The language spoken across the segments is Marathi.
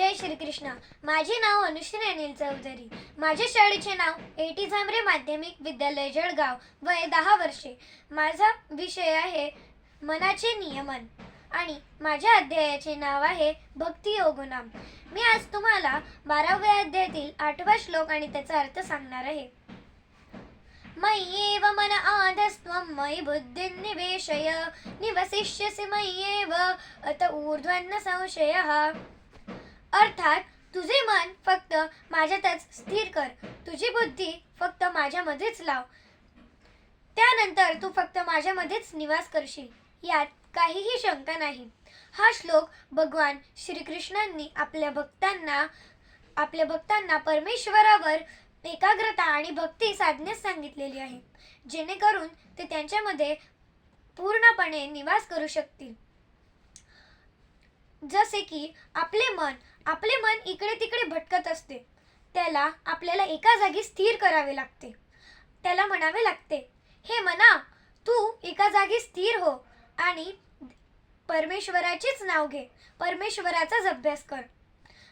जय श्रीकृष्ण. माझे नाव अनुश्री अनिल चौधरी. माझ्या शाळेचे नाव एटी झांबरे माध्यमिक विद्यालय जळगाव. वय दहा वर्षे. माझा विषय आहे मनाचे नियमन आणि माझ्या अध्यायाचे नाव आहे भक्ती योगनाम. मी आज तुम्हाला बाराव्या अध्यायातील आठवा श्लोक आणि त्याचा अर्थ सांगणार आहे. मय्येव मन आधस्त्वं मयि बुद्धिं निवेशय. निवसिष्यसि मय्येव अत ऊर्ध्वन्न संशयः. अर्थात तुझे मन फक्त माझ्यातच स्थिर कर. तुझी बुद्धी फक्त माझ्यामध्येच लाव. त्यानंतर तू फक्त माझ्यामध्येच निवास करशील. यात काहीही शंका नाही. हा श्लोक भगवान श्रीकृष्णांनी आपल्या भक्तांना आपल्या भक्तांना परमेश्वरावर एकाग्रता आणि भक्ती साधण्यास सांगितलेली आहे. जेणेकरून ते त्यांच्यामध्ये पूर्णपणे निवास करू शकतील. जसे की आपले मन आपले मन इकडे तिकडे भटकत असते. त्याला आपल्याला एका जागी स्थिर करावे लागते. त्याला म्हणावे लागते हे मना तू एका जागी स्थिर हो आणि परमेश्वराचेच नाव घे परमेश्वराचाच अभ्यास कर.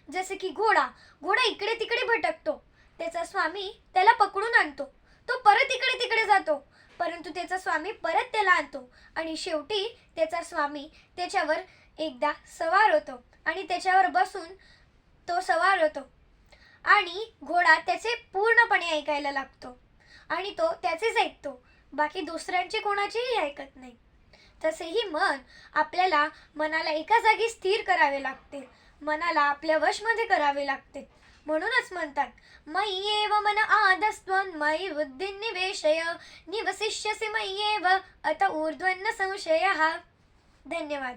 जसे की घोडा घोडा इकडे तिकडे भटकतो. त्याचा स्वामी त्याला पकडून आणतो. तो परत इकडे तिकडे जातो. परंतु त्याचा स्वामी परत त्याला आणतो. आणि शेवटी त्याचा स्वामी त्याच्यावर एकदा सवार होतो आणि त्याच्यावर बसून तो सवार होतो. आणि घोडा त्याचे पूर्णपणे ऐकायला लागतो. आणि तो त्याचेच ऐकतो. बाकी दुसऱ्यांचे कोणाचेही ऐकत नाही. तसेही मन आपल्याला मनाला एका जागी स्थिर करावे लागते. मनाला आपल्या वशमध्ये करावे लागते. म्हणूनच म्हणतात मय्येव मन आदस्त्वं मयि बुद्धिं निवेशय निवसिष्यसि मय्येव अत ऊर्ध्वन्न संशय. धन्यवाद.